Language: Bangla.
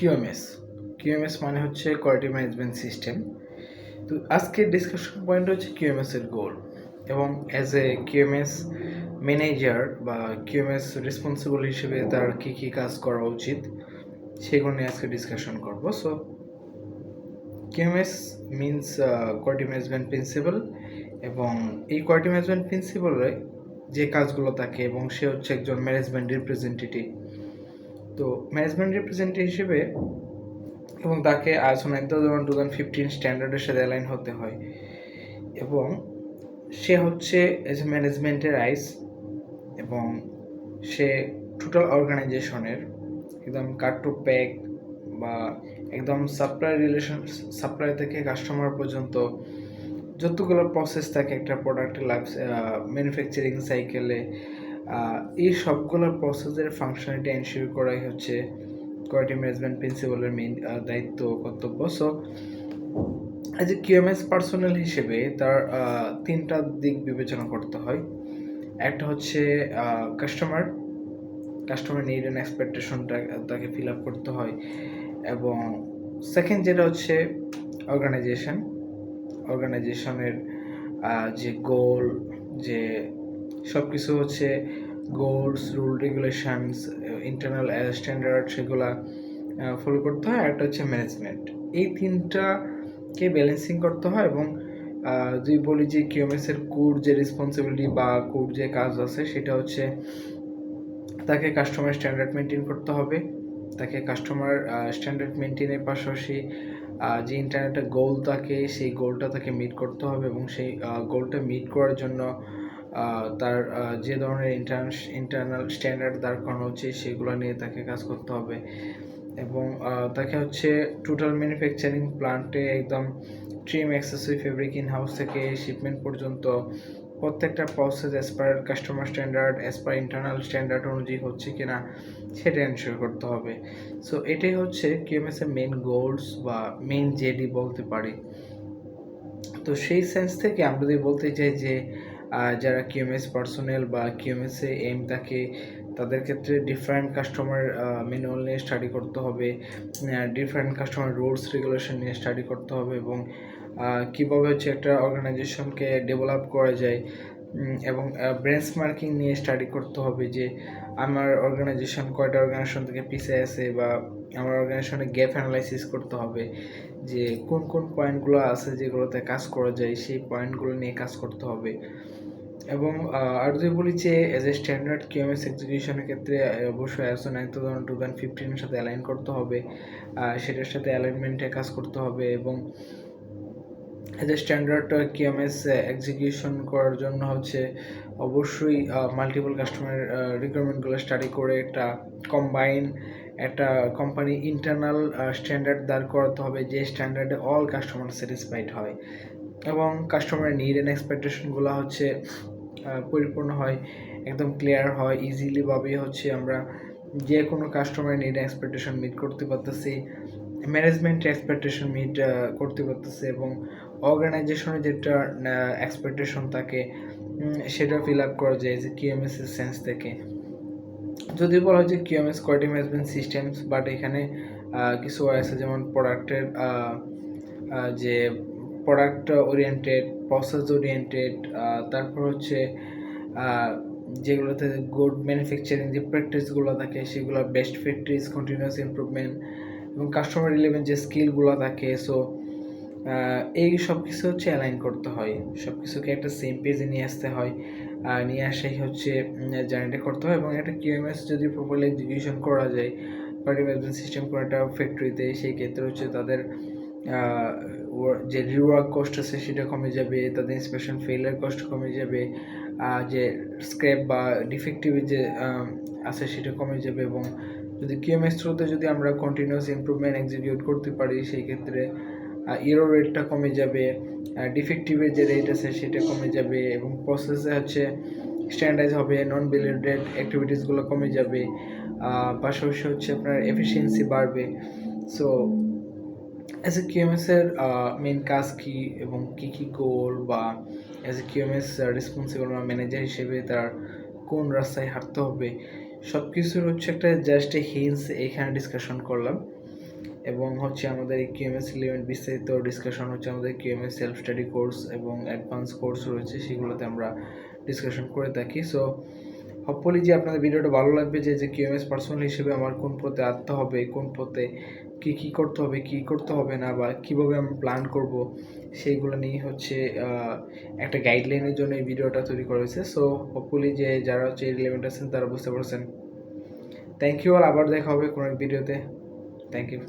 কিউএমএস। কিউএমএস মানে হচ্ছে কোয়ালিটি ম্যানেজমেন্ট সিস্টেম তো আজকের ডিসকাশন পয়েন্ট হচ্ছে কিউএমএস এর গোল এবং অ্যাজ এ কিউএমএস ম্যানেজার বা কিউএমএস রেসপন্সিবল হিসেবে তার কী কী কাজ করা উচিত সেগুলো নিয়ে আজকে ডিসকাশন করব। So QMS means quality management principal এবং এই কোয়ালিটি ম্যানেজমেন্ট প্রিন্সিপালে যে কাজগুলো থাকে এবং সে হচ্ছে একজন ম্যানেজমেন্ট রিপ্রেজেন্টেটিভ তো ম্যানেজমেন্ট রিপ্রেজেন্টেটিভ হিসেবে এবং তাকে ISO nine thousand two thousand fifteen স্ট্যান্ডার্ডের সাথে অ্যালাইন হতে হয়। এবং সে হচ্ছে এজ এ ম্যানেজমেন্টের আইস এবং সে টোটাল অর্গানাইজেশনের একদম কাট টু প্যাক বা একদম সাপ্লাই রিলেশন সাপ্লাই থেকে কাস্টমার পর্যন্ত যতগুলো প্রসেস থাকে একটা প্রোডাক্টের লাইফ ম্যানুফ্যাকচারিং সাইকেলে এই সবগুলো প্রসেসের ফাংশনালিটি এনশিওর করাই হচ্ছে কোয়ালিটি ম্যানেজমেন্ট প্রিন্সিপালের মেইন দায়িত্ব কর্তব্য। So as a QMS personal হিসেবে তার তিনটা দিক বিবেচনা করতে হয়। একটা হচ্ছে কাস্টমার কাস্টমার নিড অ্যান্ড এক্সপেকটেশনটা তাকে ফিল আপ করতে হয়। এবং সেকেন্ড যেটা হচ্ছে অর্গানাইজেশন অর্গানাইজেশনের যে গোল যে সব কিছু হচ্ছে goals rule regulations internal standard সেগুলা ফলো করতে হয়, আর একটা হচ্ছে ম্যানেজমেন্ট এই তিনটাকে ব্যালেন্সিং করতে হয় এবং যদি বলি যে কিউএমএস এর কোর যে রেসপন্সিবিলিটি বা কোর যে কাজ আছে, সেটা হচ্ছে তাকে কাস্টমার স্ট্যান্ডার্ড মেনটেন করতে হবে। তাকে কাস্টমার স্ট্যান্ডার্ড মেনটেনের পাশাপাশি যে ইন্টারনেটের গোল থাকে সেই গোলটা তাকে মিট করতে হবে এবং সেই গোলটা মিট করার জন্য তার যে ধরনের ইন্টার ইন্টারনাল স্ট্যান্ডার্ড দাঁড় করানো হচ্ছে, সেগুলো নিয়ে তাকে কাজ করতে হবে। এবং তাকে হচ্ছে টোটাল ম্যানুফ্যাকচারিং প্লান্টে একদম trim accessory fabric in house থেকে শিপমেন্ট পর্যন্ত প্রত্যেকটা process as per customer standard as per internal standard অনুযায়ী হচ্ছে কিনা সেটা এনশিওর করতে হবে। সো এটাই হচ্ছে কিউএমএস এর মেন গোলস বা মেন জেডি বলতে পারি। তো সেই সেন্স থেকে আমরা যদি বলতে চাই যে যারা কিউএমএস পার্সোনেল বা কিউএমএস এম থাকে, তাদের ক্ষেত্রে ডিফারেন্ট কাস্টমার ম্যানুয়াল নিয়ে স্টাডি করতে হবে। ডিফারেন্ট কাস্টমার রুলস রেগুলেশন নিয়ে স্টাডি করতে হবে এবং কীভাবে হচ্ছে একটা অর্গানাইজেশনকে ডেভেলপ করা যায়। এবং ব্রেঞ্চ মার্কিং নিয়ে স্টাডি করতে হবে যে আমার অর্গানাইজেশন কয়টা অর্গানাইজেশন থেকে পিছিয়ে আছে বা আমার অর্গানাইজেশনে গ্যাপ অ্যানালাইসিস করতে হবে যে কোন কোন পয়েন্টগুলো আছে যেগুলোতে কাজ করা যায়, সেই পয়েন্টগুলো নিয়ে কাজ করতে হবে। এবং আর যদি বলি যে এজ এ স্ট্যান্ডার্ড কিউএমএস এক্সিকিউশনের ক্ষেত্রে অবশ্যই ISO nine thousand two thousand ফিফটিনের সাথে অ্যালাইন করতে হবে। সেটার সাথে অ্যালাইনমেন্টে কাজ করতে হবে এবং as a standard QMS execution করার জন্য হচ্ছে অবশ্যই মাল্টিপল কাস্টমার রিকোয়ারমেন্টগুলো স্টাডি করে একটা কম্বাইন একটা কোম্পানি ইন্টারনাল স্ট্যান্ডার্ড দাঁড় করাতে হবে যে স্ট্যান্ডার্ডে অল কাস্টমার স্যাটিসফাইড হয়। এবং কাস্টমারের নিড অ্যান্ড এক্সপেকটেশনগুলো হচ্ছে পরিপূর্ণ হয়, একদম ক্লিয়ার হয় ইজিলি ভাবে হচ্ছে আমরা যে কোনো কাস্টমারের নিড এক্সপেকটেশন মিট করতে পারতেছি ম্যানেজমেন্ট এক্সপেকটেশন মিট করতে পারতেছে এবং অর্গানাইজেশনের যেটা এক্সপেকটেশন থাকে সেটা ফিল আপ করা যায়, যে কিউএমএস এর সেন্স থেকে। যদি বলা হয় যে QMS quality management systems but এখানে কিছু আছে, যেমন প্রোডাক্টের যে প্রোডাক্ট ওরিয়েন্টেড প্রসেস ওরিয়েন্টেড তারপর হচ্ছে যেগুলোতে গুড ম্যানুফ্যাকচারিং যে প্র্যাকটিসগুলো থাকে, সেগুলো বেস্ট প্র্যাকটিস কন্টিনিউয়াস ইমপ্রুভমেন্ট এবং কাস্টমার রিলেভেন্ট যে স্কিলগুলো থাকে সো এই সব কিছু হচ্ছে অ্যালাইন করতে হয়। সব কিছুকে একটা সেম পেজে নিয়ে আসতে হয়। নিয়ে আসাই হচ্ছে জার্নিটা করতে হয় এবং একটা কিউএমএস যদি প্রপারলি এক্সিকিউশন করা যায় পার্টি ম্যানেজমেন্ট সিস্টেম করে একটা ফ্যাক্টরিতে সেই ক্ষেত্রে হচ্ছে তাদের যে রিওয়ার্ক কস্ট আছে সেটা কমে যাবে, তাদের ইন্সপেকশন ফেইলার কস্ট কমে যাবে যে স্ক্র্যাপ বা ডিফেক্টিভ যে আছে সেটা কমে যাবে এবং যদি কিউএমএস থ্রুতে যদি আমরা কন্টিনিউয়াস ইম্প্রুভমেন্ট এক্সিকিউট করতে পারি, সেই ক্ষেত্রে ইরো রেটটা কমে যাবে ডিফেক্টিভের যে রেট আছে সেটা কমে যাবে এবং প্রসেসে হচ্ছে স্ট্যান্ডার্ড হবে নন রিলেটেড অ্যাক্টিভিটিসগুলো কমে যাবে পাশাপাশি হচ্ছে আপনার এফিসিয়েন্সি বাড়বে। সো অ্যাজ এ কিউএমএস এর মেন কাজ কি এবং কি কি গোল বা অ্যাজ এ কিউএমএস রেসপন্সিবল বা ম্যানেজার হিসেবে তার কোন রাস্তায় হাঁটতে হবে? সব কিছুর হচ্ছে একটা জাস্ট এ হিন্স এখানে ডিসকাশন করলাম। এবং হচ্ছে আমাদের এই কিউএমএস ইলেভেন বিস্তারিত ডিসকাশন হচ্ছে আমাদের কিউএমএস সেলফ স্টাডি কোর্স এবং অ্যাডভান্স কোর্স রয়েছে, সেগুলোতে আমরা ডিসকাশন করে থাকি। সো হপফুলি যে আপনাদের ভিডিওটা ভালো লাগবে যে যে কিউএমএস পার্সোনাল হিসেবে আমার কোন পথে আসতে হবে, কোন পথে কী কী করতে হবে, কী করতে হবে না, বা কীভাবে আমি প্ল্যান করব, সেইগুলো নিয়ে হচ্ছে একটা গাইডলাইনের জন্য এই ভিডিওটা তৈরি করা হয়েছে। সো হপফুলি যে যারা হচ্ছে রিলেভেন্ট আছেন, তারা বুঝতে পারছেন। থ্যাংক ইউ অল আবার দেখা হবে কোনো ভিডিওতে Thank you.